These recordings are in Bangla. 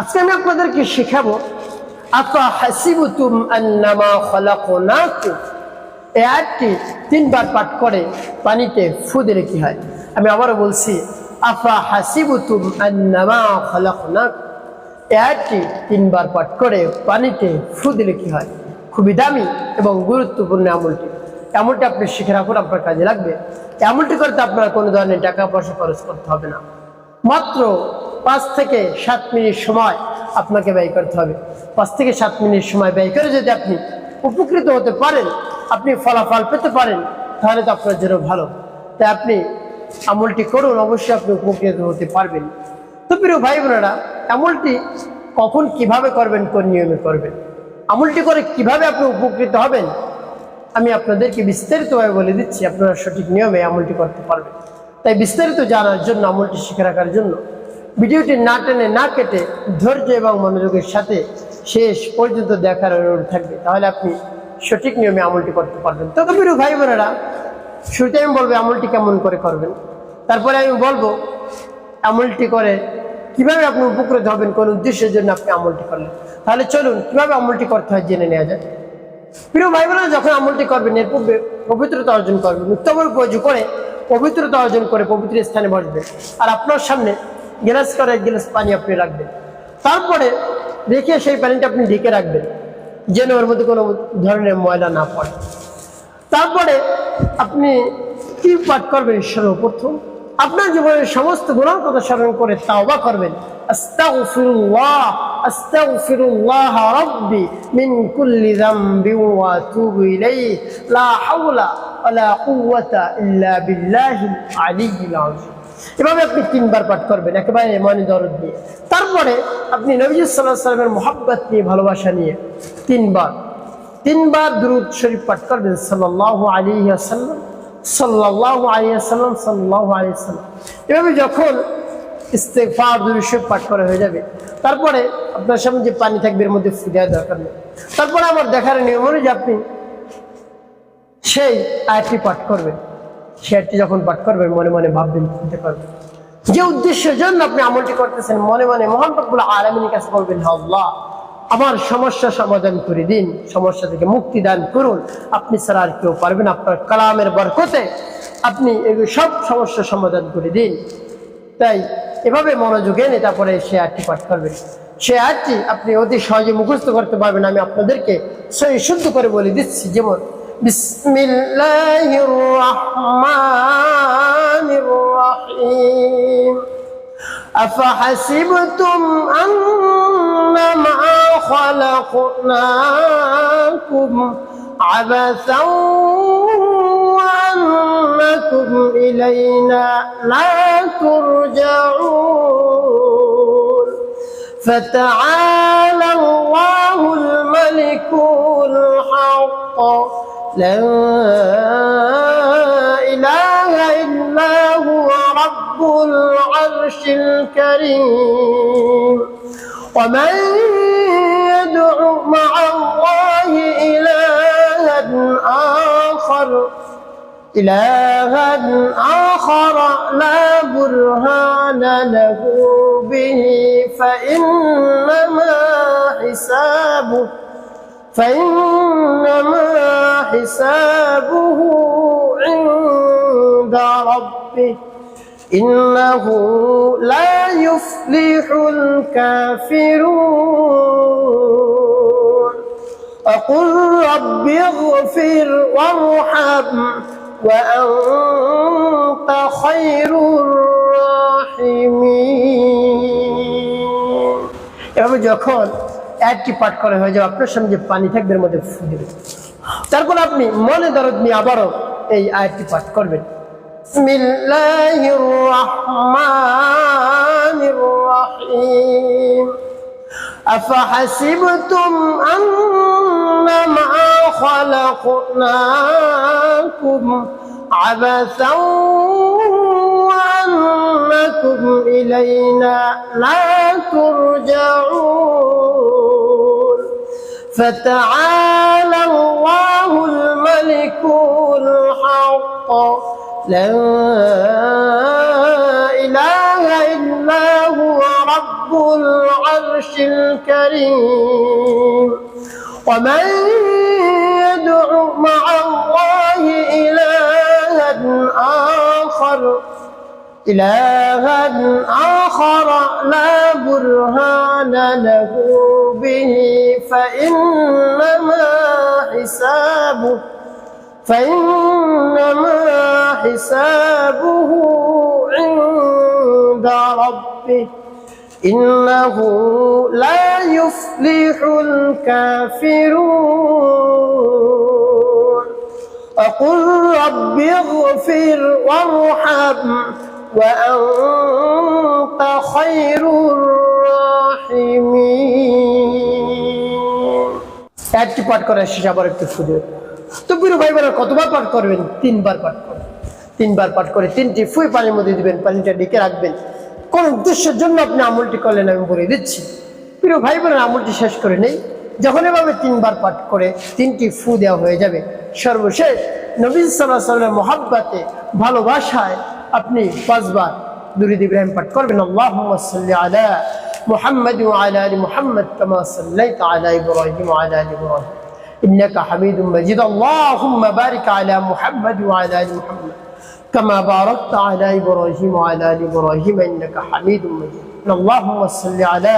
আজকে আমি আপনাদেরকে শেখাবো হাসিবুতুম তিনবার পাঠ করে পানিতে ফু দিলে কি হয়? আমি আবারও বলছি, আফা হাসিবুতুম আন্নামা আয়াতটি তিনবার পাঠ করে পানিতে ফু দিলে কি হয়? খুবই দামি এবং গুরুত্বপূর্ণ আমলটি। এমনটি আপনি শিখে রাখুন, আপনার কাজে লাগবে। এমনটি করতে আপনার কোনো ধরনের টাকা পয়সা খরচ করতে হবে না। মাত্র পাঁচ থেকে সাত মিনিট সময় আপনাকে ব্যয় করতে হবে। পাঁচ থেকে সাত মিনিট সময় ব্যয় করে যদি আপনি উপকৃত হতে পারেন, আপনি ফলাফল পেতে পারেন, তাহলে তো আপনার জন্য ভালো। তাই আপনি আমলটি করুন, অবশ্যই আপনি উপকৃত হতে পারবেন। তো প্রিয় ভাই বোনেরা আমলটি কখন কীভাবে করবেন, কোন নিয়মে করবেন? আমলটি করে কীভাবে আপনি উপকৃত হবেন? আমি আপনাদেরকে বিস্তারিতভাবে বলে দিচ্ছি, আপনারা সঠিক নিয়মে আমলটি করতে পারবেন। তাই বিস্তারিত জানার জন্য, আমলটি শিখে রাখার জন্য ভিডিওটি না টেনে, না কেটে ধৈর্য এবং মনোযোগের সাথে শেষ পর্যন্ত দেখার অনুরোধ থাকবে। তাহলে আপনি সঠিক নিয়মে আমলটি করতে পারবেন। তো কবির ভাই বোনেরা শুরুতে আমি বলব, আমলটি কেমন করে করবেন? তারপরে আমি বলব, আমলটি করে কীভাবে আপনি উপকৃত হবেন, কোন উদ্দেশ্যের জন্য আপনি আমলটি করলেন? তাহলে চলুন, কীভাবে আমলটি করতে হয় জেনে নেওয়া যায় প্রিয় ভাই বোনেরা, যখন আমলটি করবেন, এর পূর্বে পবিত্রতা অর্জন করবেন, উত্তম পয়জু করে পবিত্রতা অর্জন করে পবিত্র স্থানে বসবেন আর আপনার সামনে গ্লাস করে এক গ্লাস পানি আপনি রাখবেন। তারপরে রেখে সেই পানিটা আপনি ঢেকে রাখবেন, যেন ওর মধ্যে কোনো ধরনের ময়লা না পড়ে। তারপরে আপনি কি পাঠ করবেন সর্বপ্রথম? আপনার জীবনের সমস্ত গুণার কথা স্মরণ করে তাওবা করবেন। আস্তাগফিরুল্লাহ। আস্তাগফিরুল্লাহ রাব্বি মিন কুল্লি যামবি ওয়া আতুবু ইলাইহি। লা হাওলা ওয়ালা কুওয়াতা ইল্লা বিল্লাহিল আলিয়্যিল আযীম। এভাবে আপনি তিনবার পাঠ করবেন, একেবারে মনে দরদ দিয়ে তারপরে আপনি নবী সাল্লাহ সাল্লামের মোহাব্বত নিয়ে, ভালোবাসা নিয়ে তিনবার তিনবার দুরুদ শরীফ পাঠ করবেন সাল্লাহ আলী আসাল্লাম সাল্লাহ আলী আসাল্লাম সাল্লাহ আলী আসাল্লাম এভাবে যখন ইস্তেফার দুরুদ শরীফ পাঠ করা হয়ে যাবে। তারপরে আপনার সামনে যে পানি থাকবে এর মধ্যে ফুটে দরকার নেই। তারপরে আমার দেখার নিয়ম অনুযায়ী আপনি সেই আয়াতটি পাঠ করবেন। সে আয়াতটি যখন পাঠ করবেন, মনে মনে ভাববেন, চিন্তা করবেন। যে উদ্দেশ্যের জন্য আপনি আমলটি করতেছেন, মনে মনে মোহাম্মদুল্লাহ আলমিনের কাছে বলবেন, "হে আল্লাহ, আমার সমস্যা সমাধান করে দিন, সমস্যা থেকে মুক্তি দান করুন। আপনি ছাড়া আর কেউ পারবেন আপনার কালামের বরকতে আপনি এগুলো সব সমস্যা সমাধান করে দিন। তাই এভাবে মনোযোগে এনে তারপরে সে আটটি পাঠ করবেন সে আটটি আপনি অতি সহজে মুখস্থ করতে পারবেন আমি আপনাদেরকে সহি শুদ্ধ করে বলে দিচ্ছি যেমন বিসমিল্লাহির রহমানির রহিম أفحسبتم أنما خلقناكم عبثا وأنكم إلينا لا ترجعون. فتعالى الله الملك الحق. لا إله إلا هو رب العرش الكريم. ومن إلها آخر لا برهان له به فإنما حسابه فإنما حسابه عند ربه إنه لا يفلح الكافرون. وقل رب اغفر وارحم. وأنت خير الراحمين এভাবে যখন একটি পাঠ করা হয়ে যাবে আপনার সামনে যে পানি থাকবে এর মধ্যে ফু দেবে তারপর আপনি মনে দরদ নিয়ে আবারও এই আয়াতটি পাঠ করবেন বিসমিল্লাহির রহমানির রহিম أفحسبتم أنما خلقناكم عبثا وأنكم إلينا لا ترجعون فتعالى الله الملك الحق لا إله إلا هو رب العرش الكريم ومن آخر إلها آخر لا برهان له به فإنما حسابه فإنما حسابه عند ربه. إنه لا يفلح الكافرون. وقل رب اغفر وارحم وأنت خير الراحمين একটি পাঠ করার শেষ আবার একটু ফুদে তো বিরু ভাই বোনেরা কতবার পাঠ করবেন তিনবার পাঠ করবেন তিনবার পাঠ করে তিনটি ফুই পানির মধ্যে দিবেন পানিটা ডেকে রাখবেন কোন উদ্দেশ্যের জন্য আপনি আমলটি করলেন আমি বলে দিচ্ছি প্রিয় ভাই বোনের আমলটি শেষ করে নেই যখন এভাবে তিনবার পাঠ করে তিনটি ফু দেওয়া হয়ে যাবে সর্বশেষ নবী সাল্লাহ সাল্লামের মহাব্বাতে ভালোবাসায় আপনি পাঁচবার দুরিদ ইব্রাহিম পাঠ করবেন আল্লাহ সাল্লি আলা محمد وعلى ال محمد كما صليت على ابراهيم وعلى ال ابراهيم انك حميد مجيد اللهم بارك على محمد وعلى ال محمد كما باركت على ابراهيم وعلى ال ابراهيم انك حميد مجيد اللهم صل على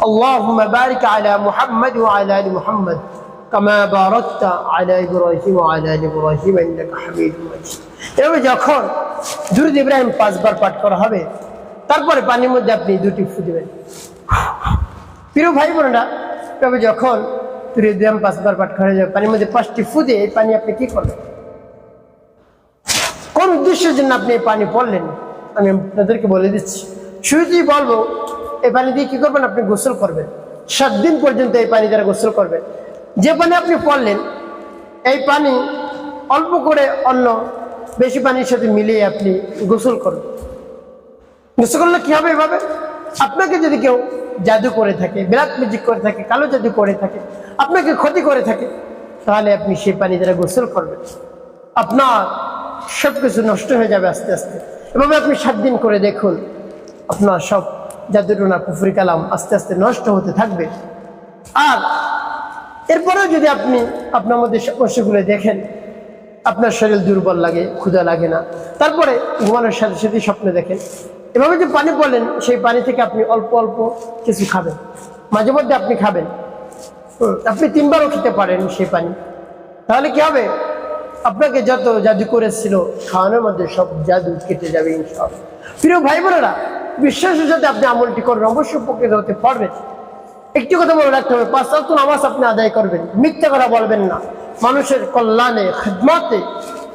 اللهم بارك على محمد وعلى ال محمد كما باركت على ابراهيم وعلى ال ابراهيم انك حميد مجيد এভাবে যখন দুরুদ ইব্রাহিম পাঁচবার পাঠ করা হবে তারপরে পানির মধ্যে আপনি দুটি ফু দিবেন প্রিয় ভাই বোনেরা তবে যখন দুরুদ ইব্রাহিম পাঁচবার পাঠ করা যাবে পানির মধ্যে পাঁচটি ফু দিয়ে এই পানি আপনি কি করবেন কোন উদ্দেশ্যের জন্য আপনি এই পানি পড়লেন আমি আপনাদেরকে বলে দিচ্ছি শুরুতেই বলবো এই পানি দিয়ে কি করবেন? আপনি গোসল করবেন। সাত দিন পর্যন্ত এই পানি দ্বারা গোসল করবেন। যে পানি আপনি পড়লেন, এই পানি অল্প করে অন্য বেশি পানির সাথে মিলিয়ে আপনি গোসল করবেন। গোসল করলে কি হবে এভাবে? আপনাকে যদি কেউ জাদু করে থাকে বিরাট মিউজিক করে থাকে, কালো জাদু করে থাকে, আপনাকে ক্ষতি করে থাকে, তাহলে আপনি সেই পানি দ্বারা গোসল করবেন। আপনার সব কিছু নষ্ট হয়ে যাবে আস্তে আস্তে। এভাবে আপনি সাত দিন করে দেখুন, আপনার সব জাদুটনা পুফরি কালাম আস্তে আস্তে নষ্ট হতে থাকবে। আর এরপরেও যদি আপনি আপনার মধ্যে সমস্যাগুলো দেখেন, আপনার শরীর দুর্বল লাগে, ক্ষুধা লাগে না, তারপরে ঘুমানোর সাথে সাথে স্বপ্নে দেখেন। এভাবে যে পানি বলেন সেই পানি থেকে আপনি অল্প অল্প কিছু খাবেন। মাঝে মধ্যে আপনি খাবেন। আপনি তিনবারও খেতে পারেন সেই পানি। তাহলে কি হবে? আপনাকে যত জাদু করেছিল, খাওয়ানোর মধ্যে সব জাদু কেটে যাবে ইনশাআল্লাহ। প্রিয় ভাই বোনেরা বিশ্বাসের সাথে আপনি আমলটি করবেন অবশ্যই উপকৃত হতে পারবেন। একটি কথা বলে রাখতে হবে, পাঁচ তো নামাজ আপনি আদায় করবেন, মিথ্যা কথা বলবেন না। মানুষের কল্যাণে, খেদমাতে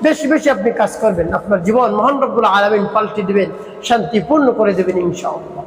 বেশি বেশি আপনি কাজ করবেন, আপনার জীবন মহান রব্বুল আলমিন পাল্টে দেবেন, শান্তিপূর্ণ করে দেবেন ইনশাআল্লাহ।